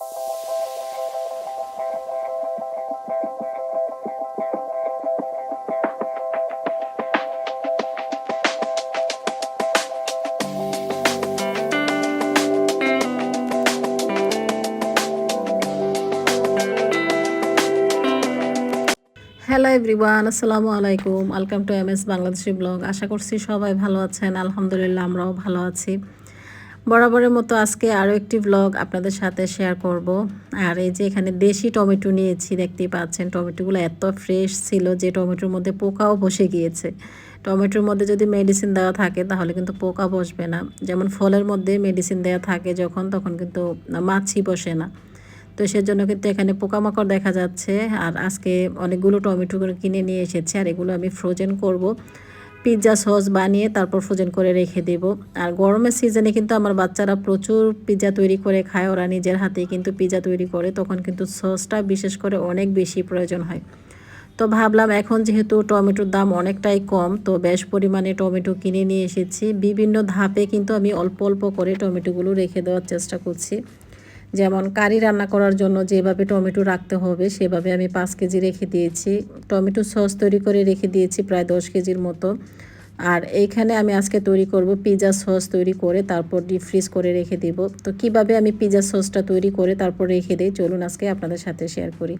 Hello everyone আসসালামু আলাইকুম welcome to M S Bangladeshi blog আশা করছি সবাই ভালো আছেন আলহামদুলিল্লাহ আমরাও ভালো আছি বরাবরের মতো আজকে আরও একটি ব্লগ আপনাদের সাথে শেয়ার করব। আর এই যে এখানে দেশি টমেটো নিয়েছি, দেখতেই পাচ্ছেন টমেটোগুলো এত ফ্রেশ ছিল যে টমেটোর মধ্যে পোকাও বসে গিয়েছে। টমেটোর মধ্যে যদি মেডিসিন দেওয়া থাকে, তাহলে কিন্তু পোকা বসবে না। যেমন ফলের মধ্যে মেডিসিন দেওয়া থাকে যখন, তখন কিন্তু মাছি বসে না। তো সেজন্য কিন্তু এখানে পোকামাকড় দেখা যাচ্ছে। আর আজকে অনেকগুলো টমেটো কিনে নিয়ে এসেছে, আর এগুলো আমি ফ্রোজেন করব। পিৎজা সস বানিয়ে তারপর ফ্রোজেন করে রেখে দেব। আর গরমের সিজনে কিন্তু আমার বাচ্চারা প্রচুর পিৎজা তৈরি করে খায়, ওরা নিজের হাতেই কিন্তু পিৎজা তৈরি করে, তখন কিন্তু সসটা বিশেষ করে অনেক বেশি প্রয়োজন হয়। তো ভাবলাম এখন যেহেতু টমেটোর দাম অনেকটাই কম, তো বেশ পরিমাণে টমেটো কিনে নিয়ে এসেছি। বিভিন্ন ধাপে কিন্তু আমি অল্প অল্প করে টমেটোগুলো রেখে দেওয়ার চেষ্টা করছি। যেমন কারি রান্না করার জন্য যেভাবে টমেটো রাখতে হবে, সেভাবে আমি পাঁচ কেজি রেখে দিয়েছি। টমেটো সস তৈরি করে রেখে দিয়েছি প্রায় দশ কেজির মতো। আর এইখানে আমি আজকে তৈরি করব পিৎজা সস তৈরি করে, তারপর ডিপ ফ্রিজ করে রেখে দিব। তো কীভাবে আমি পিৎজা সসটা তৈরি করে তারপর রেখে দিই, চলুন আজকে আপনাদের সাথে শেয়ার করি।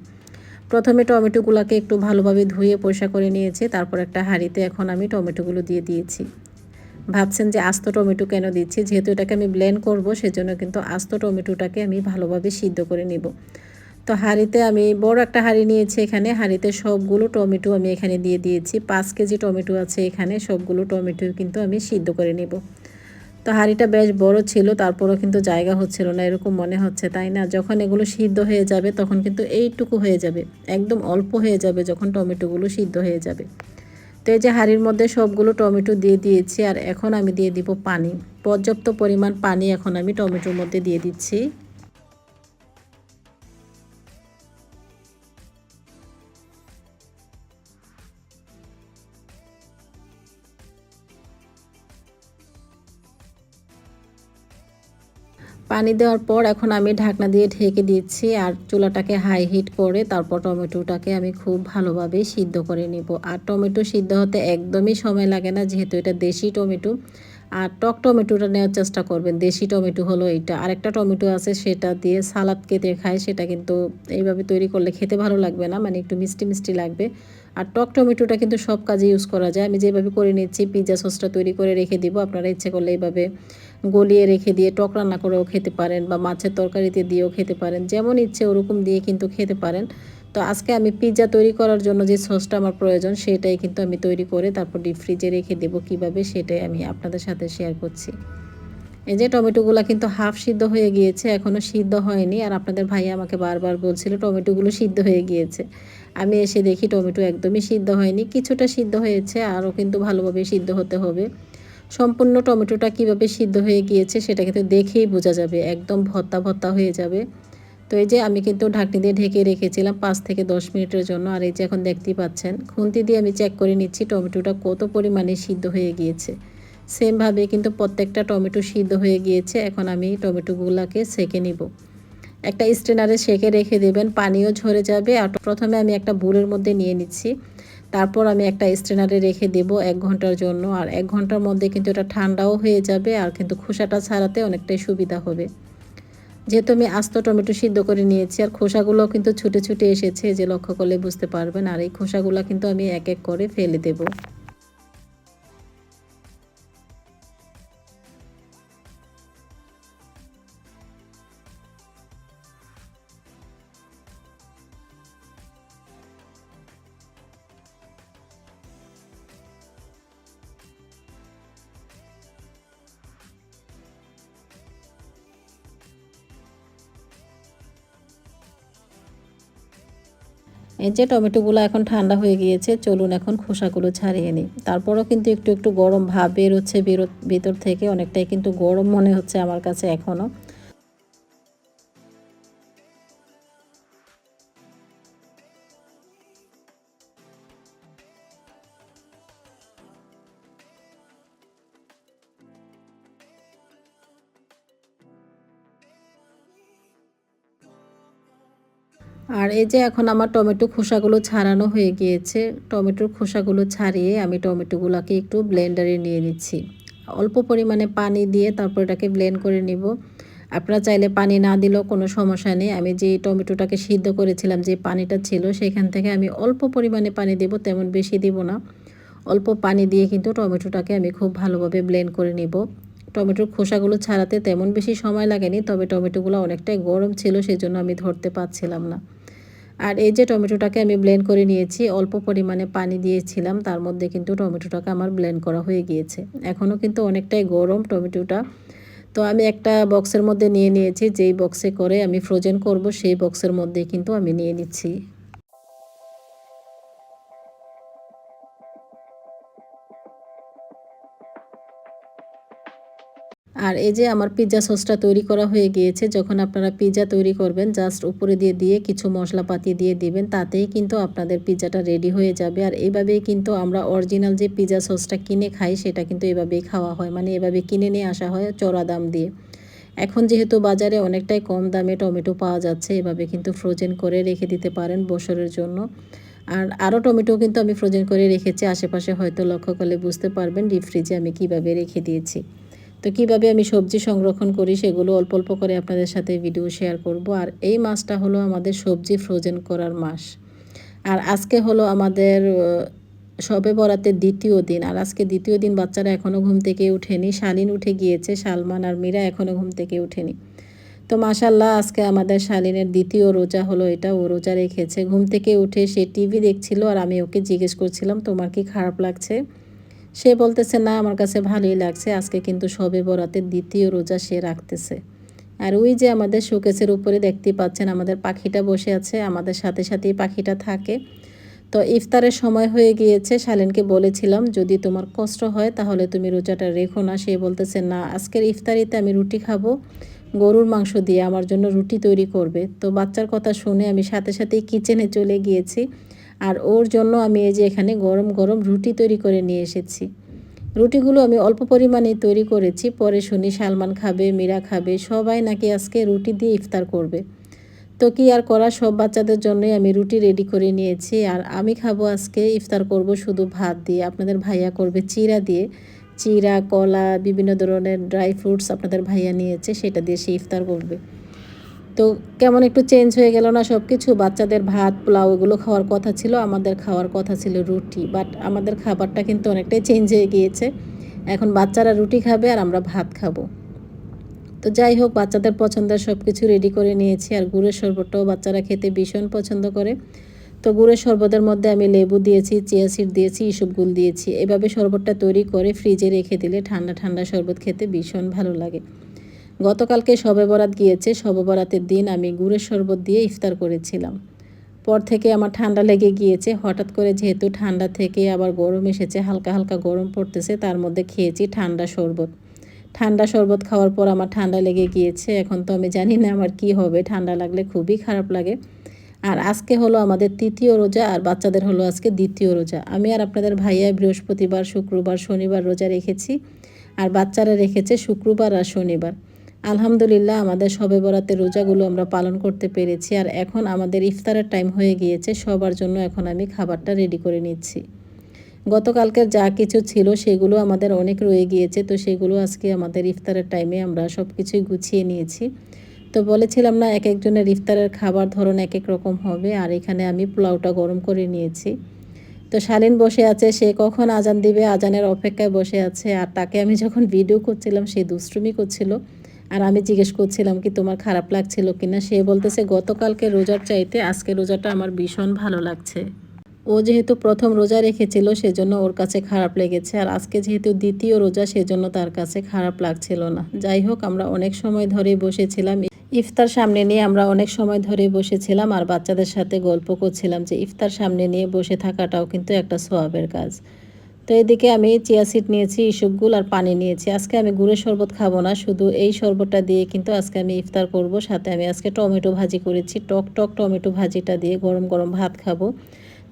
প্রথমে টমেটোগুলোকে একটু ভালোভাবে ধুয়ে পরিষ্কার করে নিয়েছি, তারপর একটা হাঁড়িতে এখন আমি টমেটোগুলো দিয়ে দিয়েছি। ভাবছেন যে আস্ত টমেটো কেন দিচ্ছি? যেহেতু এটাকে আমি ব্লেন্ড করব, সেজন্য কিন্তু আস্ত টমেটোটাকে আমি ভালোভাবে সিদ্ধ করে নিব। তো হাঁড়িতে আমি বড় একটা হাঁড়ি নিয়েছি এখানে। হাঁড়িতে সবগুলো টমেটো আমি এখানে দিয়ে দিয়েছি। পাঁচ কেজি টমেটো আছে এখানে, সবগুলো টমেটো কিন্তু আমি সিদ্ধ করে নিব। তো হাঁড়িটা বেশ বড় ছিল, তারপরও কিন্তু জায়গা হচ্ছিল না, এরকম মনে হচ্ছে, তাই না? যখন এগুলো সিদ্ধ হয়ে যাবে, তখন কিন্তু এইটুকু হয়ে যাবে, একদম অল্প হয়ে যাবে যখন টমেটোগুলো সিদ্ধ হয়ে যাবে। তো এই যে হাঁড়ির মধ্যে সবগুলো টমেটো দিয়ে দিয়েছি আর এখন আমি দিয়ে দিব পানি। পর্যাপ্ত পরিমাণ পানি এখন আমি টমেটোর মধ্যে দিয়ে দিচ্ছি। পানি দেওয়ার পর এখন আমি ঢাকনা দিয়ে ঢেকে দিচ্ছি আর চুলাটাকে হাই হিট করে তারপর টমেটোটাকে আমি খুব ভালোভাবে সিদ্ধ করে নিব। আর টমেটো সিদ্ধ হতে একদমই সময় লাগে না, যেহেতু এটা দেশি টমেটো। আর টক টমেটোটা নেওয়ার চেষ্টা করবেন, দেশি টমেটো হলো এইটা। আরেকটা টমেটো আছে, সেটা দিয়ে সালাদ কেটে খায়, সেটা কিন্তু এইভাবে তৈরি করলে খেতে ভালো লাগবে না মানে একটু মিষ্টি মিষ্টি লাগবে। আর টক টমেটোটা কিন্তু সব কাজে ইউজ করা যায়। আমি যেভাবে করে নিচ্ছি পিৎজা সসটা তৈরি করে রেখে দিব, আপনারা ইচ্ছে করলে এইভাবে গলিয়ে রেখে দিয়ে টক রান্না করেও খেতে পারেন বা মাছের তরকারিতে দিয়েও খেতে পারেন। যেমন ইচ্ছে ওরকম দিয়ে কিন্তু খেতে পারেন। তো আজকে আমি পিৎজা তৈরি করার জন্য যে সসটা আমার প্রয়োজন, সেটাই কিন্তু আমি তৈরি করে তারপর ডিপ ফ্রিজে রেখে দেব কীভাবে, সেটাই আমি আপনাদের সাথে শেয়ার করছি। এই যে টমেটোগুলো কিন্তু হাফ সিদ্ধ হয়ে গিয়েছে এখনও সিদ্ধ হয়নি। আর আপনাদের ভাই আমাকে বারবার বলছিল, টমেটোগুলো সিদ্ধ হয়ে গিয়েছে। আমি এসে দেখি টমেটো একদমই সিদ্ধ হয়নি। কিছুটা সিদ্ধ হয়েছে, আরও কিন্তু ভালোভাবে সিদ্ধ হতে হবে। সম্পূর্ণ টমেটোটা কীভাবে সিদ্ধ হয়ে গিয়েছে সেটা কিন্তু দেখেই বোঝা যাবে, একদম ভত্তা ভত্তা হয়ে যাবে। তো এই যে আমি কিন্তু ঢাকনি দিয়ে ঢেকে রেখেছিলাম পাঁচ থেকে দশ মিনিটের জন্য, আর এই যে এখন দেখতেই পাচ্ছেন, খুন্তি দিয়ে আমি চেক করে নিচ্ছি টমেটোটা কত পরিমাণে সিদ্ধ হয়ে গিয়েছে। সেমভাবে কিন্তু প্রত্যেকটা টমেটো সিদ্ধ হয়ে গিয়েছে, এখন আমি টমেটোগুলোকে সেকে নিব। একটা স্টেনারে সেকে রেখে দেবেন, পানিও ঝরে যাবে, আর প্রথমে আমি একটা বুলের মধ্যে নিয়ে নিচ্ছি। তারপর আমি একটা স্ট্রেনারে রেখে দেব এক ঘণ্টার জন্য। আর এক ঘণ্টার মধ্যে কিন্তু এটা ঠান্ডাও হয়ে যাবে আর কিন্তু খোসাটা ছাড়াতে অনেকটাই সুবিধা হবে। যেহেতু আমি আস্ত টমেটো সিদ্ধ করে নিয়েছি, আর খোসাগুলো কিন্তু ছুটে ছুটে এসেছে, যে লক্ষ্য করলে বুঝতে পারবেন। আর এই খোসাগুলো কিন্তু আমি এক এক করে ফেলে দেবো। এই যে টমেটোগুলো এখন ঠান্ডা হয়ে গিয়েছে, চলুন এখন খোসাগুলো ছাড়িয়ে নিই। তারপরও কিন্তু একটু একটু গরম ভাব বেরোচ্ছে, বেরো ভেতর থেকে। অনেকটাই কিন্তু গরম মনে হচ্ছে আমার কাছে এখনও আর এই যে এখন আমার টমেটো খোসাগুলো ছাড়ানো হয়ে গিয়েছে, টমেটোর খোসাগুলো ছাড়িয়ে আমি টমেটোগুলোকে একটু ব্লেন্ডারে নিয়ে নিচ্ছি। অল্প পরিমাণে পানি দিয়ে তারপর এটাকে ব্লেন্ড করে নিব। আপনারা চাইলে পানি না দিলেও কোনো সমস্যা নেই। আমি যে টমেটোটাকে সিদ্ধ করেছিলাম, যে পানিটা ছিল, সেখান থেকে আমি অল্প পরিমাণে পানি দেব, তেমন বেশি দিব না। অল্প পানি দিয়ে কিন্তু টমেটোটাকে আমি খুব ভালোভাবে ব্লেন্ড করে নিব। টমেটোর খোসাগুলো ছাড়াতে তেমন বেশি সময় লাগেনি, তবে টমেটোগুলো অনেকটাই গরম ছিল, সেজন্য আমি ধরতে পারছিলাম না। আর এই যে টমেটোটাকে আমি ব্লেন্ড করে নিয়েছি, অল্প পরিমাণে পানি দিয়েছিলাম, তার মধ্যে কিন্তু টমেটোটাকে আমার ব্লেন্ড করা হয়ে গিয়েছে। এখনও কিন্তু অনেকটাই গরম টমেটোটা। তো আমি একটা বক্সের মধ্যে নিয়ে নিয়েছি, যেই বক্সে করে আমি ফ্রোজেন করব, সেই বক্সের মধ্যে কিন্তু আমি নিয়ে নিচ্ছি। আর এই যে আমার পিৎজা সসটা তৈরি করা হয়ে গিয়েছে, যখন আপনারা পিৎজা তৈরি করবেন জাস্ট উপরে দিয়ে দিয়ে কিছু মশলাপাতি দিয়ে দিবেন, তাতেই কিন্তু আপনাদের পিৎজাটা রেডি হয়ে যাবে। আর এইভাবেই কিন্তু আমরা অরিজিনাল যে পিৎজা সসটা কিনে খাই, সেটা কিন্তু এভাবেই খাওয়া হয়। মানে এভাবে কিনে নিয়ে আসা হয় চড়া দাম দিয়ে। এখন যেহেতু বাজারে অনেকটাই কম দামে টমেটো পাওয়া যাচ্ছে, এভাবে কিন্তু ফ্রোজেন করে রেখে দিতে পারেন বছরের জন্য। আর আরও টমেটো কিন্তু আমি ফ্রোজেন করে রেখেছি, আশেপাশে হয়তো লক্ষ্য করলে বুঝতে পারবেন ডিপ ফ্রিজে আমি কীভাবে রেখে দিয়েছি। তো কীভাবে আমি সবজি সংরক্ষণ করি সেগুলো অল্প অল্প করে আপনাদের সাথে ভিডিও শেয়ার করব। আর এই মাসটা হলো আমাদের সবজি ফ্রোজেন করার মাস। আর আজকে হলো আমাদের সবে বরাতের দ্বিতীয় দিন। আর আজকে দ্বিতীয় দিন বাচ্চারা এখনও ঘুম থেকে উঠেনি শালিন উঠে গিয়েছে সালমান আর মীরা এখনও ঘুম থেকে উঠেনি তো মাশাল্লাহ আজকে আমাদের শালিনের দ্বিতীয় রোজা হলো এটা। ও রোজা রেখেছে। ঘুম থেকে উঠে সে টিভি দেখছিল আর আমি ওকে জিজ্ঞেস করছিলাম, তোমার কি খারাপ লাগছে? সে বলতেছে, না, আমার কাছে ভালোই লাগছে। আজকে কিন্তু সবে বরাতের দ্বিতীয় রোজা সে রাখতেছে। আর ওই যে আমাদের শোকেসের উপরে দেখতে পাচ্ছেন, আমাদের পাখিটা বসে আছে, আমাদের সাথে সাথেই পাখিটা থাকে। তো ইফতারের সময় হয়ে গিয়েছে, শালেনকে বলেছিলাম, যদি তোমার কষ্ট হয়, তাহলে তুমি রোজাটা রেখো না। সে বলতেছে, না, আজকের ইফতারিতে আমি রুটি খাব, গরুর মাংস দিয়ে আমার জন্য রুটি তৈরি করবে। তো বাচ্চার কথা শুনে আমি সাথে সাথেই কিচেনে চলে গিয়েছি। আর ওর জন্য আমি এই যে এখানে গরম গরম রুটি তৈরি করে নিয়ে এসেছি। রুটিগুলো আমি অল্প পরিমাণে তৈরি করেছি। পরে শুনি সালমান খাবে, মীরা খাবে, সবাই নাকি আজকে রুটি দিয়ে ইফতার করবে। তো কি আর করা, সব বাচ্চাদের জন্যই আমি রুটি রেডি করে নিয়েছি। আর আমি খাব আজকে ইফতার করব শুধু ভাত দিয়ে। আপনাদের ভাইয়া করবে চিরা দিয়ে। চিরা, কলা, বিভিন্ন ধরনের ড্রাই ফ্রুটস আপনাদের ভাইয়া নিয়েছে, সেটা দিয়ে সে ইফতার করবে। তো কেমন একটু চেঞ্জ হয়ে গেল না সব কিছু বাচ্চাদের ভাত, পোলাও এগুলো খাওয়ার কথা ছিল, আমাদের খাওয়ার কথা ছিল রুটি বাট আমাদের খাবারটা কিন্তু অনেকটাই চেঞ্জ হয়ে গিয়েছে। এখন বাচ্চারা রুটি খাবে আর আমরা ভাত খাব। তো যাই হোক, বাচ্চাদের পছন্দের সব কিছু রেডি করে নিয়েছি আর গুড়ের শরবতটাও বাচ্চারা খেতে ভীষণ পছন্দ করে। তো গুড়ের শরবতের মধ্যে আমি লেবু দিয়েছি, চিয়া সিড দিয়েছি ইসবগুল দিয়েছি। এভাবে শরবতটা তৈরি করে ফ্রিজে রেখে দিলে ঠান্ডা ঠান্ডা শরবত খেতে ভীষণ ভালো লাগে। গতকালকে শবে বরাত গিয়েছে শবে বরাতের দিন আমি গুড়ের শরবত দিয়ে ইফতার করেছিলাম। পর থেকে আমার ঠান্ডা লেগে গিয়েছে, হঠাৎ করে যেহেতু ঠান্ডা থেকে আবার গরম এসেছে, হালকা হালকা গরম পড়তেছে, তার মধ্যে খেয়েছি ঠান্ডা শরবত। ঠান্ডা শরবত খাওয়ার পর আমার ঠান্ডা লেগে গিয়েছে, এখন তো আমি জানি না আমার কি হবে, ঠান্ডা লাগলে খুবই খারাপ লাগে। আর আজকে হলো আমাদের তৃতীয় রোজা, আর বাচ্চাদের হলো আজকে দ্বিতীয় রোজা। আমি আর আপনাদের ভাইয়া বৃহস্পতিবার, শুক্রবার, শনিবার রোজা রেখেছি, আর বাচ্চারা রেখেছে শুক্রবার আর শনিবার। আলহামদুলিল্লাহ, আমাদের সবে বরাতের রোজাগুলো আমরা পালন করতে পেরেছি আর এখন আমাদের ইফতারের টাইম হয়ে গিয়েছে, সবার জন্য এখন আমি খাবারটা রেডি করে নিচ্ছি। গতকালকের যা কিছু ছিল সেগুলো আমাদের অনেক রয়ে গিয়েছে, তো সেগুলো আজকে আমাদের ইফতারের টাইমে আমরা সব কিছুই গুছিয়ে নিয়েছি। তো বলেছিলাম না, এক একজনের ইফতারের খাবার ধরন এক এক রকম হবে আর এখানে আমি পোলাওটা গরম করে নিয়েছি। তো শালীন বসে আছে, সে কখন আজান দিবে? আজানের অপেক্ষায় বসে আছে আর তাকে আমি যখন ভিডিও করছিলাম, সে দুষ্টুমি করছিল। আর আমি জিজ্ঞেস করছিলাম কি তোমার খারাপ লাগছিল কিনা, সে বলতেছে, গতকালকে রোজার চাইতে আজকে রোজাটা আমার ভীষণ ভালো লাগছে। ও যেহেতু প্রথম রোজা রেখেছিল, সেজন্য ওর কাছে খারাপ লেগেছে। আর আজকে যেহেতু দ্বিতীয় রোজা, সেজন্য তার কাছে খারাপ লাগছিল না। যাই হোক, আমরা অনেক সময় ধরে বসেছিলাম। ইফতার সামনে নিয়ে আমরা অনেক সময় ধরে বসেছিলাম আর বাচ্চাদের সাথে গল্প করছিলাম যে, ইফতার সামনে নিয়ে বসে থাকাটাও কিন্তু একটা সোয়াবের কাজ। তো এদিকে আমি চিয়া সিড নিয়েছি, ইসবগুল আর পানি নিয়েছি। আজকে আমি গুড়ের শরবত খাব না, শুধু এই শরবতটা দিয়ে কিন্তু আজকে আমি ইফতার করব। সাথে আমি আজকে টমেটো ভাজি করেছি, টক টক টমেটো ভাজিটা দিয়ে গরম গরম ভাত খাব।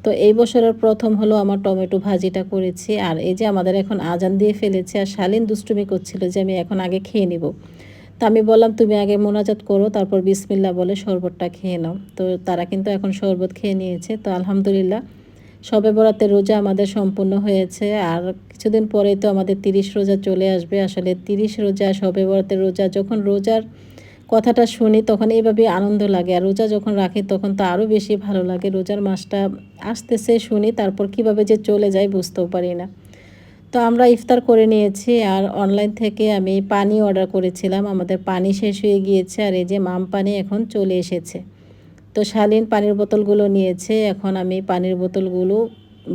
তো এই বছরের প্রথম হলো আমার টমেটো ভাজিটা করেছি, আর এই যে আমাদের এখন আজান দিয়ে ফেলেছে, আর শালীন দুষ্টুমি করছিল যে আমি এখন আগে খেয়ে নিব। তো আমি বললাম, তুমি আগে মোনাজাত করো, তারপর বিসমিল্লা বলে শরবতটা খেয়ে নাও। তো তারা কিন্তু এখন শরবত খেয়ে নিয়েছে। তো আলহামদুলিল্লাহ সবে বরাতের রোজা আমাদের সম্পূর্ণ হয়েছে। আর কিছুদিন পরেই তো আমাদের তিরিশ রোজা চলে আসবে। আসলে তিরিশ রোজা সবে বরাতের রোজা, যখন রোজার কথাটা শুনি তখন এইভাবে আনন্দ লাগে। আর রোজা যখন রাখি তখন তো আরও বেশি ভালো লাগে। রোজার মাসটা আসতেছে শুনি, তারপর কীভাবে যে চলে যায় বুঝতেও পারি না। তো আমরা ইফতার করে নিয়েছি আর অনলাইন থেকে আমি পানি অর্ডার করেছিলাম। আমাদের পানি শেষ হয়ে গিয়েছে আর এই যে মাম পানি এখন চলে এসেছে। তো শালীন পানির বোতলগুলো নিয়েছে, এখন আমি পানির বোতলগুলো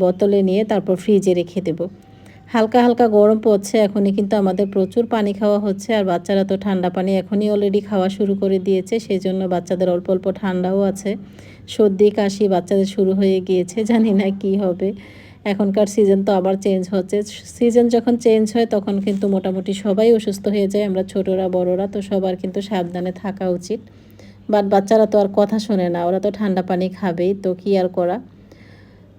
বোতলে নিয়ে তারপর ফ্রিজে রেখে দেব। হালকা হালকা গরম পড়ছে, এখনই কিন্তু আমাদের প্রচুর পানি খাওয়া হচ্ছে আর বাচ্চারা তো ঠান্ডা পানি এখনই অলরেডি খাওয়া শুরু করে দিয়েছে সেই জন্য বাচ্চাদের অল্প অল্প ঠান্ডাও আছে। সর্দি, কাশি বাচ্চাদের শুরু হয়ে গিয়েছে, জানি না কি হবে। এখনকার সিজন তো আবার চেঞ্জ হচ্ছে। সিজন যখন চেঞ্জ হয় তখন কিন্তু মোটামুটি সবাই অসুস্থ হয়ে যায়, আমরা ছোটরা, বড়রা, তো সবার কিন্তু সাবধানে থাকা উচিত। বাট বাচ্চারা তো আর কথা শোনে না, ওরা তো ঠান্ডা পানি খাবেই, তো কি আর করা?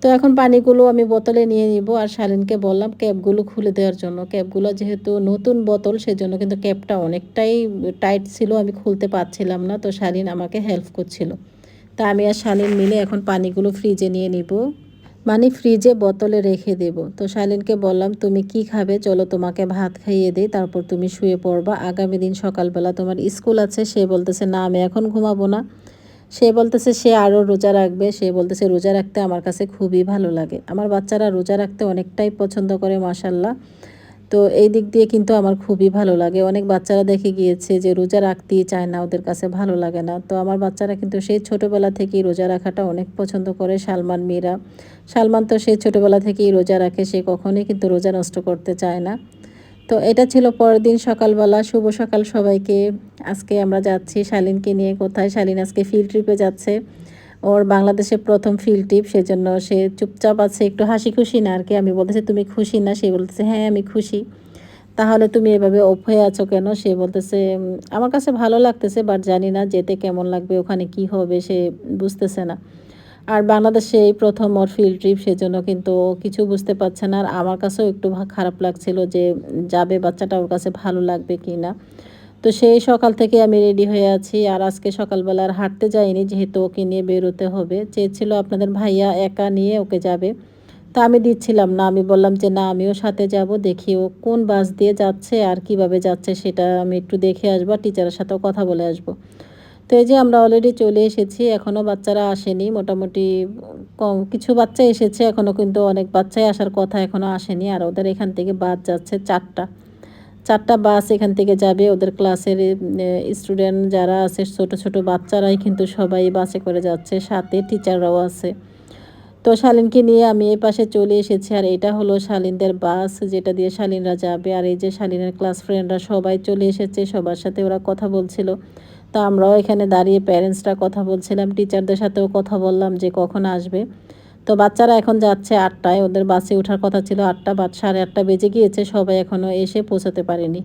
তো এখন পানিগুলো আমি বোতলে নিয়ে নিব আর শালিনকে বললাম ক্যাপগুলো খুলে দেওয়ার জন্য। ক্যাপগুলো যেহেতু নতুন বোতল, সেজন্য কিন্তু ক্যাপটা অনেকটাই টাইট ছিল, আমি খুলতে পারছিলাম না, তো শালিন আমাকে হেল্প করছিল। তা আমি আর শালিন মিলে এখন পানিগুলো ফ্রিজে নিয়ে নিব। মানে ফ্রিজে বোতলে রেখে দেব। তো শালিনকে বললাম, তুমি কি খাবে? চলো তোমাকে ভাত খাইয়ে দিই, তারপর তুমি শুয়ে পড়বা। আগামী দিন সকালবেলা তোমার স্কুল আছে। সে বলতেছে, না, আমি এখন ঘুমাবো না। সে বলতেছে, সে আরও রোজা রাখবে। সে বলতেছে, রোজা রাখতে আমার কাছে খুবই ভালো লাগে। আমার বাচ্চারা রোজা রাখতে অনেকটাই পছন্দ করে মাসাল্লাহ তো এই দিক দিয়ে কিন্তু আমার খুবই ভালো লাগে। অনেক বাচ্চারা দেখে গিয়েছে যে রোজা রাখতেই চায় না, ওদের কাছে ভালো লাগে না। তো আমার বাচ্চারা কিন্তু সেই ছোটোবেলা থেকেই রোজা রাখাটা অনেক পছন্দ করে, সালমান মীরা। সালমান তো সেই ছোটোবেলা থেকেই রোজা রাখে, সে কখনোই কিন্তু রোজা নষ্ট করতে চায় না। তো এটা ছিল পরের দিন সকালবেলা। শুভ সকাল সবাইকে। আজকে আমরা যাচ্ছি শালিনকে নিয়ে। কোথায়? শালিন আজকে ফিল্ড ট্রিপে যাচ্ছে। ওর বাংলাদেশের প্রথম ফিল্ড ট্রিপ সেজন্য সে চুপচাপ আছে, একটু হাসি খুশি না আর কি। আমি বলতেছি, তুমি খুশি না? সে বলতেছে হ্যাঁ আমি খুশি। তাহলে তুমি এভাবে অফ হয়ে আছো কেন? সে বলতেছে আমার কাছে ভালো লাগতেছে বাট জানি না যেতে কেমন লাগবে, ওখানে কি হবে, সে বুঝতেছে না। আর বাংলাদেশে এই প্রথম ওর ফিল্ড ট্রিপ সেজন্য কিন্তু কিছু বুঝতে পারছে না। আর আমার কাছেও একটু খারাপ লাগছিল যে যাবে বাচ্চাটা ওর কাছে ভালো লাগবে কি না তো সেই সকাল থেকে আমি রেডি হয়ে আছি আর আজকে সকালবেলা আর হাঁটতে যাইনি যেহেতু ওকে নিয়ে বেরোতে হবে। চেয়েছিল আপনাদের ভাইয়া একা নিয়ে ওকে যাবে। তা আমি দিচ্ছিলাম না। আমি বললাম যে, না, আমিও সাথে যাব। দেখি ও কোন বাস দিয়ে যাচ্ছে আর কীভাবে যাচ্ছে সেটা আমি একটু দেখে আসব আর টিচারের সাথেও কথা বলে আসব। তো এই যে আমরা অলরেডি চলে এসেছি। এখনও বাচ্চারা আসেনি। মোটামুটি কম কিছু বাচ্চা এসেছে। এখনও কিন্তু অনেক বাচ্চাই আসার কথা এখনও আসেনি। আর ওদের এখান থেকে বাস যাচ্ছে চারটা। চারটা বাস এখান থেকে যাবে, ওদের ক্লাসের স্টুডেন্ট যারা আছে, ছোট ছোট বাচ্চারাই কিন্তু সবাই বাসে করে যাচ্ছে, সাথে টিচাররাও আছে। তো শালিনকে নিয়ে আমি এই পাশে চলে এসেছি, আর এটা হলো শালিনদের বাস, যেটা দিয়ে শালিনরা যাবে। আর এই যে শালিনের ক্লাস ফ্রেন্ডরা সবাই চলে এসেছে, সবার সাথে ওরা কথা বলছিল। তো আমরাও এখানে দাঁড়িয়ে প্যারেন্টসরা কথা বলছিলাম টিচারদের সাথেও কথা বললাম যে কখন আসবে। তো বাচ্চারা এখন যাচ্ছে আটটায়। ওদের বাসে ওঠার কথা ছিল আটটা বা সাড়ে আটটা বেজে গিয়েছে, সবাই এখনও এসে পৌঁছাতে পারেনি।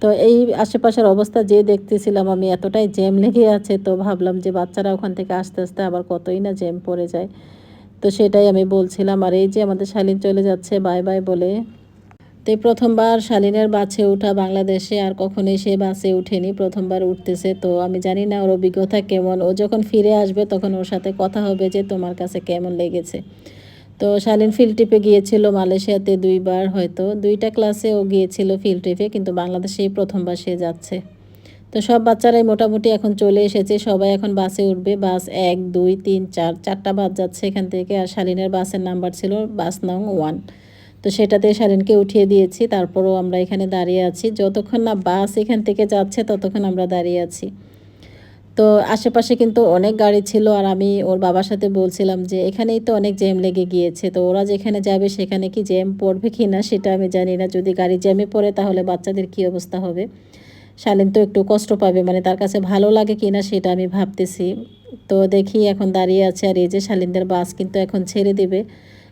তো এই আশেপাশের অবস্থা যে দেখতেছিলাম আমি, এতটাই জ্যাম লেগে আছে, তো ভাবলাম যে বাচ্চারা ওখান থেকে আস্তে আস্তে আবার কতই না জ্যাম পড়ে যায়। তো সেটাই আমি বলছিলাম, আর এই যে আমাদের শালিন চলে যাচ্ছে, বাই বাই বলে তো প্রথমবার শালিনের বাসে ওঠা বাংলাদেশে আর কখনোই সে বাসে উঠেনি, প্রথমবার উঠতেছে। তো আমি জানি না ওর অভিজ্ঞতা কেমন। ও যখন ফিরে আসবে তখন ওর সাথে কথা হবে যে তোমার কাছে কেমন লেগেছে। তো শালিন ফিল্ড ট্রিপে গিয়েছিল মালয়েশিয়াতে দুইবার হয়তো। দুইটা ক্লাসে ও গিয়েছিল ফিল্ড ট্রিপে কিন্তু বাংলাদেশেই প্রথমবার সে যাচ্ছে। তো সব বাচ্চারাই মোটামুটি এখন চলে এসেছে। সবাই এখন বাসে উঠবে। বাস এক, দুই, তিন, চার, চারটা বাস যাচ্ছে এখান থেকে। আর শালিনের বাসের নাম্বার ছিল বাস নং ওয়ান তো সেটাতে শালিনকে উঠিয়ে দিয়েছি, তারপরও আমরা এখানে দাঁড়িয়ে আছি। যতক্ষণ না বাস এখান থেকে যাচ্ছে, ততক্ষণ আমরা দাঁড়িয়ে আছি। তো আশেপাশে কিন্তু অনেক গাড়ি ছিল আর আমি ওর বাবার সাথে বলছিলাম যে, এখানেই তো অনেক জ্যাম লেগে গিয়েছে, তো ওরা যেখানে যাবে সেখানে কি জ্যাম পড়বে কি না সেটা আমি জানি না। যদি গাড়ি জ্যামে পড়ে তাহলে বাচ্চাদের কি অবস্থা হবে? শালিন তো একটু কষ্ট পাবে মানে তার কাছে ভালো লাগে কি না সেটা আমি ভাবতেছি। তো দেখি এখন দাঁড়িয়ে আছে আর এই যে শালিনদের বাস কিন্তু এখন ছেড়ে দেবে।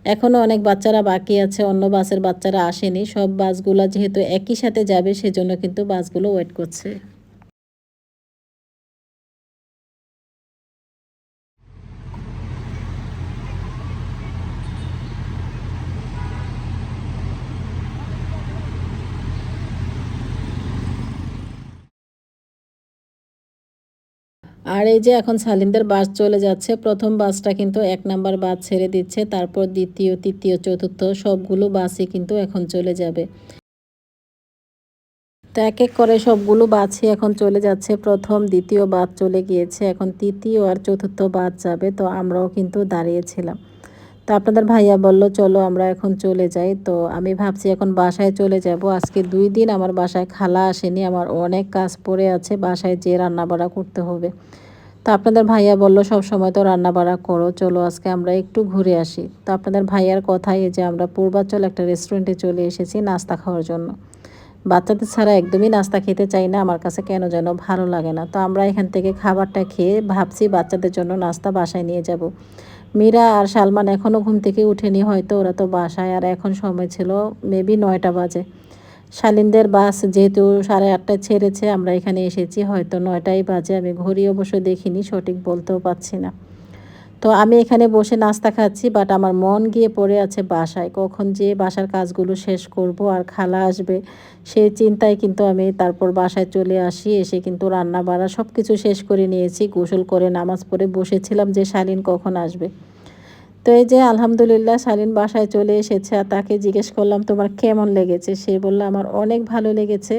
এখনও অনেক বাচ্চারা বাকি আছে, অন্য বাসের বাচ্চারা আসেনি। সব বাসগুলো যেহেতু একই সাথে যাবে, সেজন্য কিন্তু বাসগুলো ওয়েট করছে। আর এই যে এখন সালিমদের বাস চলে যাচ্ছে, প্রথম বাসটা কিন্তু এক নাম্বার বাস ছেড়ে দিচ্ছে, তারপর দ্বিতীয়, তৃতীয়, চতুর্থ সবগুলো বাসই কিন্তু এখন চলে যাবে। তো এক এক করে সবগুলো বাসই এখন চলে যাচ্ছে, প্রথম, দ্বিতীয় বাস চলে গিয়েছে, এখন তৃতীয় আর চতুর্থ বাস যাবে, তো আমরাও কিন্তু দাঁড়িয়েছিলাম। তো আপনাদের ভাইয়া বলল, চলো আমরা এখন চলে যাই। তো আমি ভাবছি এখন বাসায় চলে যাব। আজকে দুই দিন আমার বাসায় খালা আসেনি, আমার অনেক কাজ পড়ে আছে, বাসায় যেয়ে রান্না বাড়া করতে হবে। তো আপনাদের ভাইয়া বলল, সব সময় তো রান্না বাড়া করো, চলো আজকে আমরা একটু ঘুরে আসি। তো আপনাদের ভাইয়ার কথাই যে আমরা পূর্বাচল একটা রেস্টুরেন্টে চলে এসেছি নাস্তা খাওয়ার জন্য। বাচ্চাদের ছাড়া একদমই নাস্তা খেতে চাই না, আমার কাছে কেন যেন ভালো লাগে না। তো আমরা এখান থেকে খাবারটা খেয়ে ভাবছি বাচ্চাদের জন্য নাস্তা বাসায় নিয়ে যাব। মীরা আর সালমান এখনও ঘুম থেকে উঠেনি, হয়তো ওরা তো বাসায়। আর এখন সময় ছিল মেবি নয়টা বাজে। শালিনদের বাস যেহেতু সাড়ে আটটায় ছেড়েছে, আমরা এখানে এসেছি, হয়তো নয়টাই বাজে। আমি ঘড়ি অবশ্য দেখিনি, সঠিক বলতেও পারছি না। তো আমি এখানে বসে নাস্তা খাচ্ছি বাট আমার মন গিয়ে পড়ে আছে বাসায়। কখন যে বাসার কাজগুলো শেষ করব আর খালা আসবে সেই চিন্তায় কিন্তু আমি তারপর বাসায় চলে আসি, এসে কিন্তু রান্না বাড়া সব কিছু শেষ করে নিয়েছি, গোসল করে নামাজ পড়ে বসেছিলাম যে শালিন কখন আসবে। তো এই যে আলহামদুলিল্লাহ শালিন বাসায় চলে এসেছে, আর তাকে জিজ্ঞেস করলাম, তোমার কেমন লেগেছে? সে বলল, আমার অনেক ভালো লেগেছে।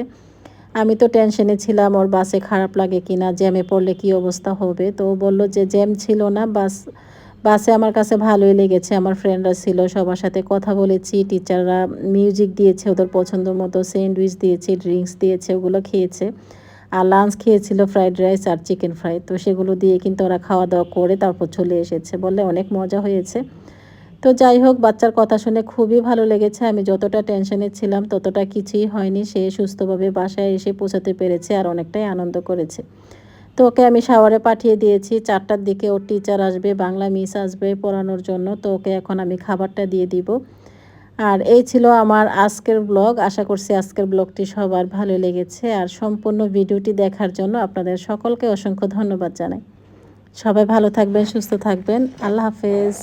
আমি তো টেনশনে ছিলাম, ওর বাসে খারাপ লাগে কি না জ্যামে পড়লে কি অবস্থা হবে? তো ও বলল যে, জ্যাম ছিল না, বাস, বাসে আমার কাছে ভালোই লেগেছে, আমার ফ্রেন্ডরা ছিল, সবার সাথে কথা বলেছি টিচাররা মিউজিক দিয়েছে, ওদের পছন্দ মতো স্যান্ডউইচ দিয়েছে ড্রিঙ্কস দিয়েছে, ওগুলো খেয়েছে, আর লাঞ্চ খেয়েছিল ফ্রাইড রাইস আর চিকেন ফ্রাই তো সেগুলো দিয়ে কিন্তু ওরা খাওয়া দাওয়া করে তারপর চলে এসেছে। বললে অনেক মজা হয়েছে। তো যাই হোক, বাচ্চার কথা শুনে খুবই ভালো লেগেছে। আমি যতটা টেনশনে ছিলাম, ততটা কিছুই হয়নি। সে সুস্থভাবে বাসায় এসে পৌঁছাতে পেরেছে আর অনেকটাই আনন্দ করেছে। তো ওকে আমি শাওয়ারে পাঠিয়ে দিয়েছি। চারটার দিকে ওর টিচার আসবে, বাংলা মিস আসবে পড়ানোর জন্য। তো ওকে এখন আমি খাবারটা দিয়ে দিব। আর এই ছিল আমার আজকের ব্লগ আশা করছি আজকের ব্লগটি সবার ভালো লেগেছে। আর সম্পূর্ণ ভিডিওটি দেখার জন্য আপনাদের সকলকে অসংখ্য ধন্যবাদ জানাই। সবাই ভালো থাকবেন, সুস্থ থাকবেন। আল্লাহ হাফেজ।